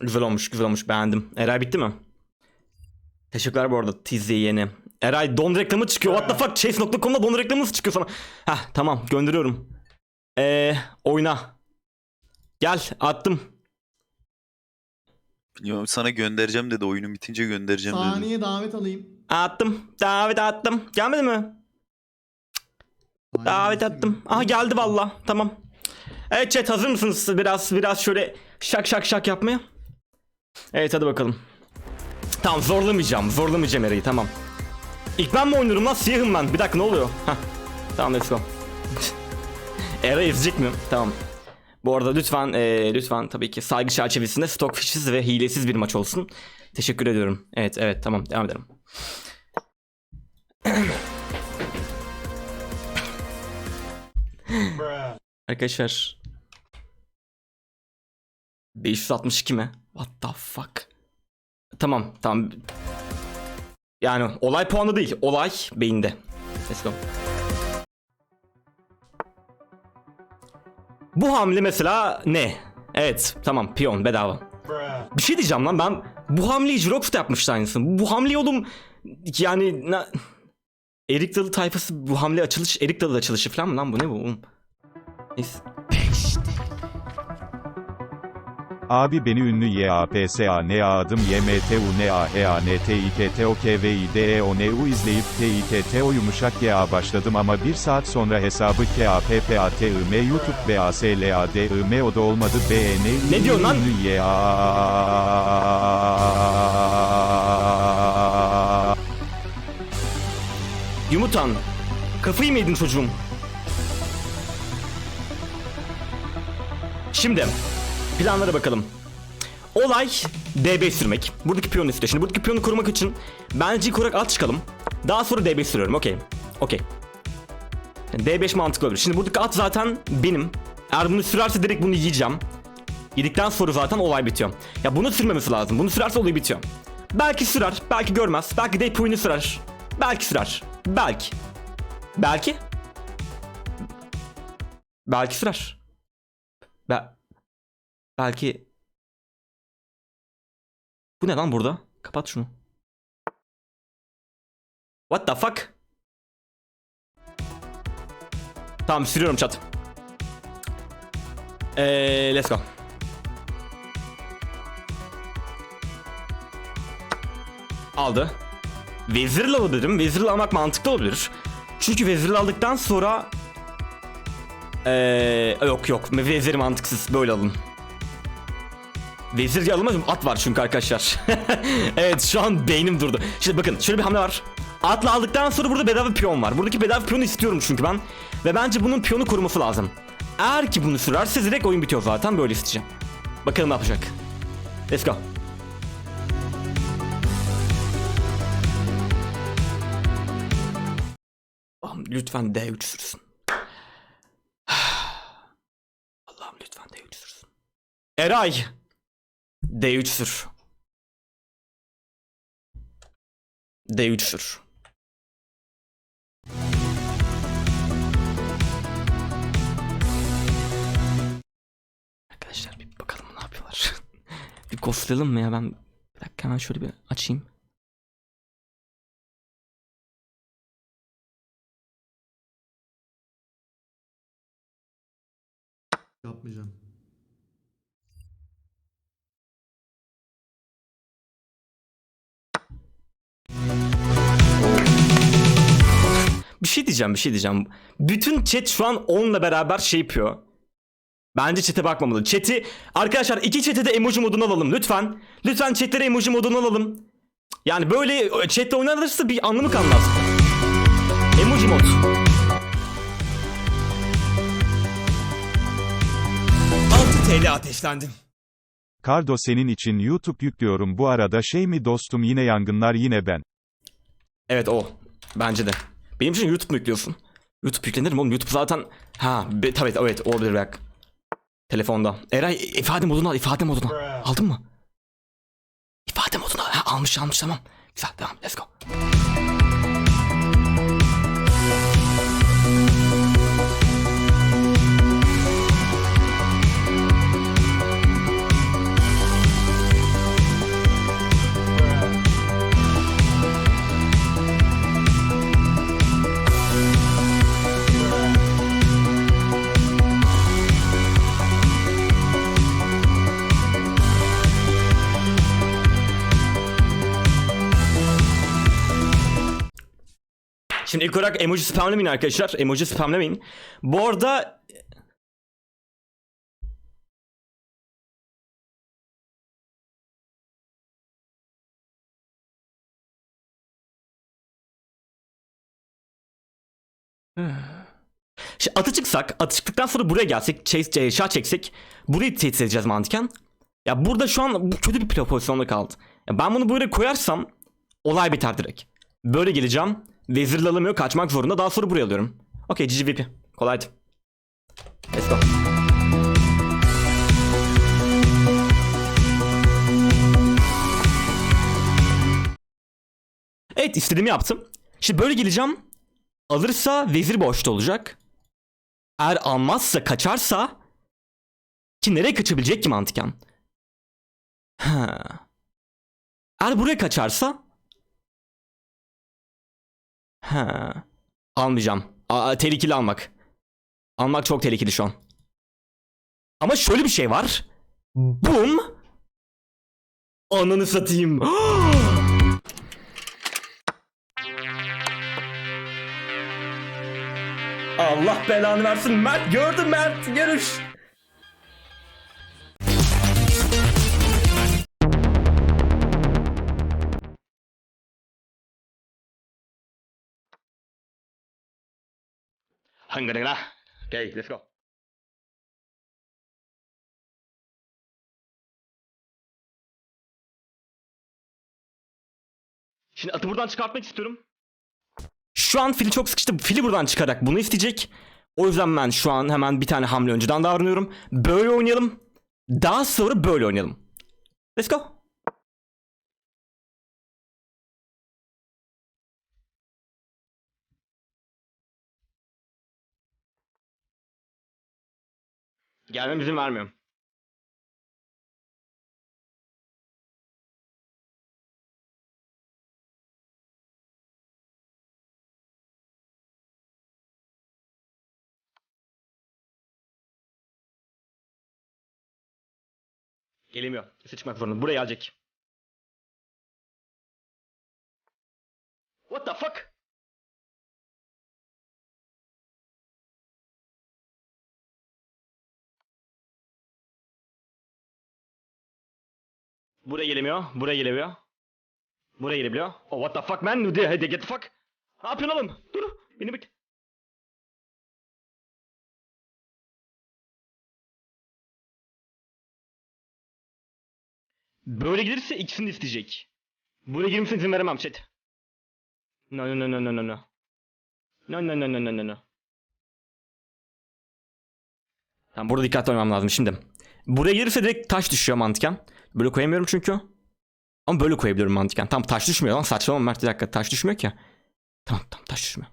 Güzel olmuş, güzel olmuş. Beğendim. Eray bitti mi? Teşekkürler bu arada Tizzy yeni. Eray don reklamı çıkıyor. What the fuck? Chase.com'da don reklamı nasıl çıkıyor sana? Heh tamam gönderiyorum. Eee oyna. Gel attım. Bilmiyorum sana göndereceğim dedi. Oyunun bitince göndereceğim dedi. Saniye davet alayım. Attım. Davet attım. Gelmedi mi? Davet attım. Aha geldi valla. Tamam. Evet chat hazır mısınız? Biraz biraz şöyle şak şak şak yapmaya. Evet hadi bakalım. Tamam zorlamayacağım. Zorlamayacağım Eray'ı tamam. İlk ben mi oynuyorum lan? Siyahım ben. Bir dakika ne oluyor? Hah. Tamam let's go. Eray ezecek mi? Tamam. Bu arada lütfen eee, lütfen tabii ki saygı çerçevesinde stockfishsiz ve hilesiz bir maç olsun. Teşekkür ediyorum. Evet evet tamam devam edelim. Arkadaşlar 562 mi? What the fuck? Tamam tamam. Yani olay puanı değil. Olay beyinde. Let's go. Bu hamle mesela ne? Evet tamam piyon bedava. Bir şey diyeceğim lan ben bu hamleyi Jirox da yapmıştı aynısını. Bu hamleyi oğlum yani na... Erik Dalı tayfası bu hamle açılış Erik Dalı açılışı falan mı lan bu ne bu oğlum? Neyse. Abi beni ünlü YAPSA ne adım YMTU ne AHANTİKTOKVİDEONU izleyip TİTTO yumuşak YA başladım ama bir saat sonra hesabı KAPPATIM YouTube BASLADIM o da olmadı BN Ne diyorsun lan? ünlü YA Yumutan. Kafayı mı yedin çocuğum? Şimdi planlara bakalım. Olay DB sürmek. Buradaki piyonu sürüyor. Şimdi buradaki piyonu korumak için bence ilk olarak at çıkalım. Daha sonra DB sürüyorum. Okey. Okey. Yani D5 mantıklı olabilir. Şimdi buradaki at zaten benim. Eğer bunu sürerse direkt bunu yiyeceğim. Yedikten sonra zaten olay bitiyor. Ya bunu sürmemesi lazım. Bunu sürerse olay bitiyor. Belki sürer, belki görmez. Belki de oyunu sürer. Belki sürer. Belki. Belki. Belki sürer. Be belki. Bu ne lan burada? Kapat şunu. What the fuck? Tamam sürüyorum chat. Eee let's go. Aldı. Vezirle alabilirim. Vezirle almak mantıklı olabilir. Çünkü vezirle aldıktan sonra ee, yok yok vezir mantıksız böyle alın. Vezir mı? At var çünkü arkadaşlar. evet şu an beynim durdu. Şimdi bakın şöyle bir hamle var. Atla aldıktan sonra burada bedava piyon var. Buradaki bedava piyonu istiyorum çünkü ben. Ve bence bunun piyonu koruması lazım. Eğer ki bunu sürerse direkt oyun bitiyor zaten böyle isteyeceğim. Bakalım ne yapacak. Let's go. Allah'ım lütfen D3 sürsün. Allah'ım lütfen D3 sürsün. Eray. D3 sür. D3 sür. Arkadaşlar bir bakalım ne yapıyorlar. bir ghostlayalım mı ya ben bir dakika hemen şöyle bir açayım. Yapmayacağım. Şey diyeceğim, bir şey diyeceğim. Bütün chat şu an onunla beraber şey yapıyor. Bence chat'e bakmamalı. Chat'i arkadaşlar iki chat'e de emoji modunu alalım lütfen. Lütfen chat'lere emoji modunu alalım. Yani böyle chat'te oynanırsa bir anlamı kalmaz. Emoji mod. TL ateşlendim. Kardo senin için YouTube yüklüyorum bu arada şey mi dostum yine yangınlar yine ben. Evet o. Bence de. Benim için YouTube mu yüklüyorsun? YouTube yüklenir mi oğlum? YouTube zaten... Ha be, tabii evet olabilir bak. Telefonda. Eray ifade modunu al ifade modunu. Aldın mı? İfade modunu ha, almış almış tamam. Güzel devam let's go. Şimdi ilk olarak emoji spamlamayın arkadaşlar. Emoji spamlamayın. Bu arada Şimdi atı çıksak, atı çıktıktan sonra buraya gelsek, chase, şah çeksek, burayı tehdit edeceğiz mantıken. Ya burada şu an bu kötü bir pozisyonda kaldı. Ya ben bunu böyle koyarsam olay biter direkt. Böyle geleceğim. Vezirle alamıyor, kaçmak zorunda. Daha sonra buraya alıyorum. Okey, GGVP. Kolaydı. Let's go. Evet, istediğimi yaptım. Şimdi böyle geleceğim. Alırsa vezir boşta olacak. Eğer almazsa kaçarsa ki nereye kaçabilecek ki mantıken? Ha. Eğer buraya kaçarsa ha. Almayacağım. Aa, tehlikeli almak. Almak çok tehlikeli şu an. Ama şöyle bir şey var. Bum. Ananı satayım. Allah belanı versin Mert gördüm Mert görüş. Hangara la. Okay, let's go. Şimdi atı buradan çıkartmak istiyorum. Şu an fili çok sıkıştı. Fili buradan çıkarak bunu isteyecek. O yüzden ben şu an hemen bir tane hamle önceden davranıyorum. Böyle oynayalım. Daha sonra böyle oynayalım. Let's go. Gelmem izin vermiyorum. Gelemiyor. Sesi çıkmak zorunda. Buraya gelecek. What the fuck? Buraya gelemiyor. Buraya gelemiyor. Buraya gelebiliyor. Oh what the fuck man? Hadi get the fuck. Ne yapıyorsun oğlum? Dur. Beni bek. Böyle gelirse ikisini de isteyecek. Buraya girmesine izin veremem chat. No no no no no no no. No no no no no no no. Tamam burada dikkatli olmam lazım şimdi. Buraya gelirse direkt taş düşüyor mantıken. Böyle koyamıyorum çünkü. Ama böyle koyabiliyorum mantıken. Tam taş düşmüyor lan saçmalama Mert bir dakika taş düşmüyor ki. Tamam tamam taş düşmüyor.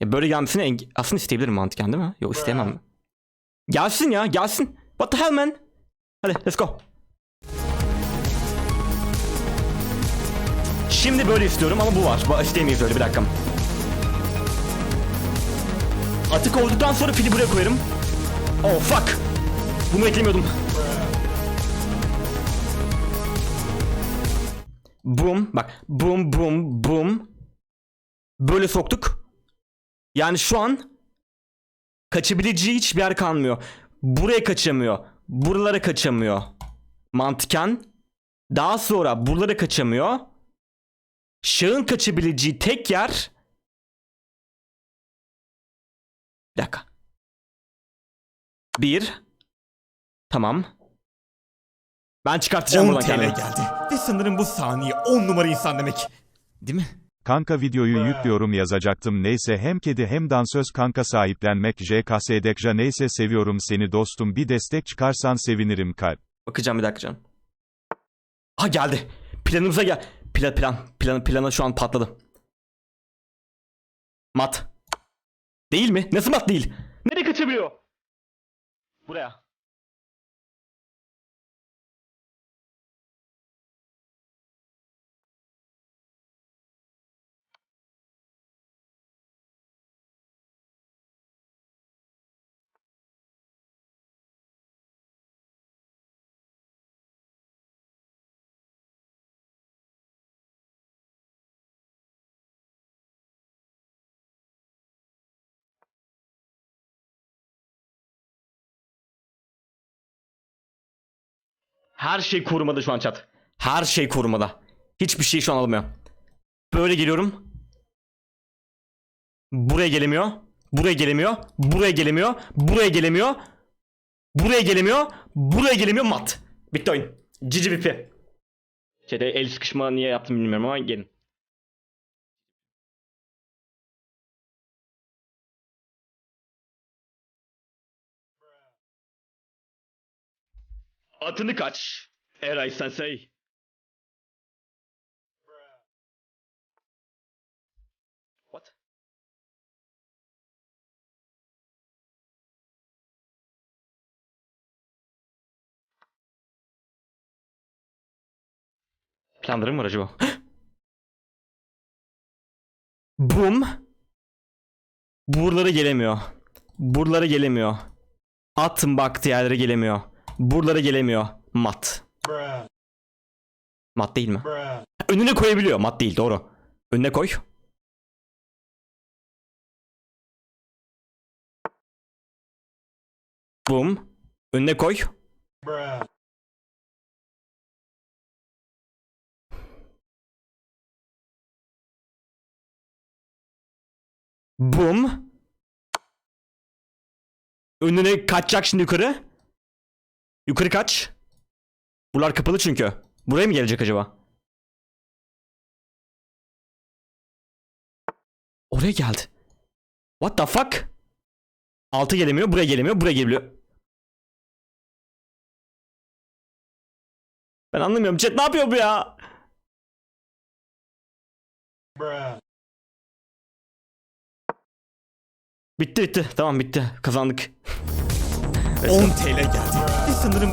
Ya böyle gelmesini enge- aslında isteyebilirim mantıken değil mi? Yok isteyemem. Gelsin ya gelsin. What the hell man? Hadi let's go. Şimdi böyle istiyorum ama bu var. Bu isteyemeyiz öyle bir dakika. Atık olduktan sonra fili buraya koyarım. Oh fuck. Bunu beklemiyordum. Boom. Bak. Boom boom boom. Böyle soktuk. Yani şu an kaçabileceği hiçbir yer kalmıyor. Buraya kaçamıyor. Buralara kaçamıyor. Mantıken. Daha sonra buralara kaçamıyor. Şahın kaçabileceği tek yer... Bir dakika. Bir. Tamam. Ben çıkartacağım 10 buradan TL kendimi. geldi. Ve sanırım bu saniye 10 numara insan demek. Değil mi? Kanka videoyu yüklüyorum yazacaktım neyse hem kedi hem dansöz kanka sahiplenmek JKS'dekja neyse seviyorum seni dostum bir destek çıkarsan sevinirim kalp. Bakacağım bir dakika canım. Ha geldi. Planımıza gel. Plan plan. Plan plana şu an patladı. Mat. Değil mi? Nasıl mat değil? Nereye kaçabiliyor? Buraya. Her şey korumada şu an chat. Her şey korumada. Hiçbir şey şu an almıyor. Böyle geliyorum. Buraya gelemiyor. Buraya gelemiyor. Buraya gelemiyor. Buraya gelemiyor. Buraya gelemiyor. Buraya gelemiyor mat. Bitti oyun. Cici bipi. Şeyde el sıkışma niye yaptım bilmiyorum ama gelin. Atını kaç. Eray Sensei. What? Planlarım var acaba? Boom. Buralara gelemiyor. Buralara gelemiyor. Atın baktığı yerlere gelemiyor. Buralara gelemiyor. Mat. Mat değil mi? Önüne koyabiliyor. Mat değil doğru. Önüne koy. Boom. Önüne koy. Boom. Önüne kaçacak şimdi yukarı. Yukarı kaç. Buralar kapalı çünkü. Buraya mı gelecek acaba? Oraya geldi. What the fuck? Altı gelemiyor, buraya gelemiyor, buraya geliyor. Ben anlamıyorum. Chat ne yapıyor bu ya? Bitti bitti. Tamam bitti. Kazandık. 10 TL geldi. Sanırım